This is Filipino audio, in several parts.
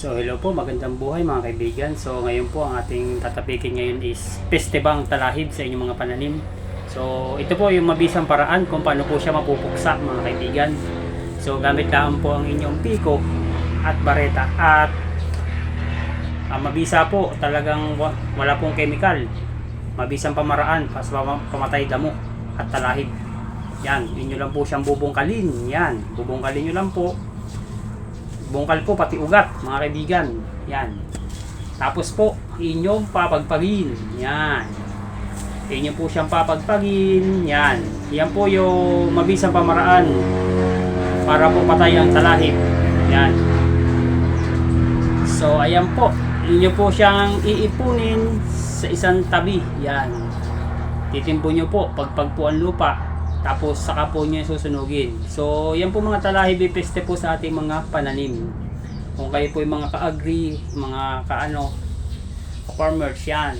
So hello po, magandang buhay mga kaibigan. So ngayon po ang ating tatapikin ngayon is pestebang talahib sa inyong mga pananim. So ito po yung mabisang paraan kung paano po siya mapupuksa mga kaibigan. So gamit lang po ang inyong piko at bareta at ang mabisa po talagang wa- wala pong chemical. Mabisang pamaraan para sa pam- pamatay damo at talahib. Yan, inyo lang po siyang bubungkalin. Yan, bubungkalin nyo lang po bungkal po pati ugat mga kaibigan. Yan. Tapos po inyong papagpagin. Yan. Inyo po siyang papagpagin. Yan. Yan po yung mabisang pamaraan para po patay ang talahib. Yan. So ayan po. Inyo po siyang iipunin sa isang tabi. Yan. Titimpo nyo po pagpag po ang lupa tapos saka po nyo susunugin. So, yan po mga talahib ipeste po sa ating mga pananim. Kung kayo po yung mga ka-agri, mga ka-ano, farmers yan.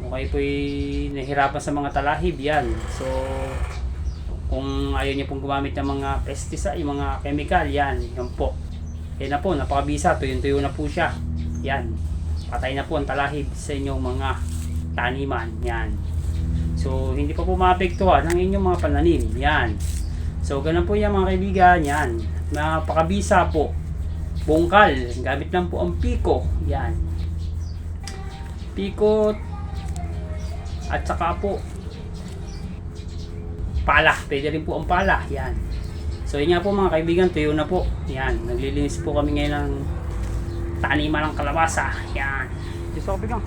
Kung kayo po yung nahihirapan sa mga talahib, yan. So, kung ayaw nyo pong gumamit ng mga pesticide, yung mga chemical, yan. Yan po. Yan na po, napakabisa. Tuyo-tuyo na po siya. Yan. Patay na po ang talahib sa inyong mga taniman. Yan. So, hindi pa po maapektuhan ang inyong mga pananim. Yan. So, ganun po yan mga kaibigan. Yan. Napakabisa po. Bungkal. Gamit lang po ang piko. Yan. Piko. At saka po pala. Pwede rin po ang pala. Yan. So, yun nga po mga kaibigan. Tuyo na po. Yan. Naglilinis po kami ngayon ng taniman ng kalabasa. Yan. Gusto ko bigang.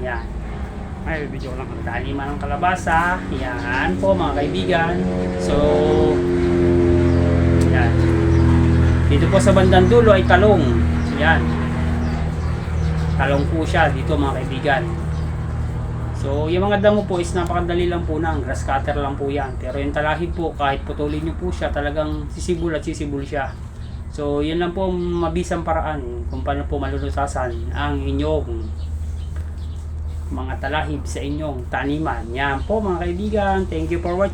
Yan. Ay, video lang ang taniman ng kalabasa. Yan po mga kaibigan. So, yan. Dito po sa bandang dulo ay talong. Yan. Talong po siya dito mga kaibigan. So, yung mga damo po is napakadali lang po ng grass cutter lang po yan. Pero yung talahib po, kahit putulin nyo po siya, talagang sisibol at sisibol siya. So, yun lang po ang mabisang paraan kung paano po malulusasan ang inyong mga talahib sa inyong taniman. Yan po mga kaibigan. Thank you for watching.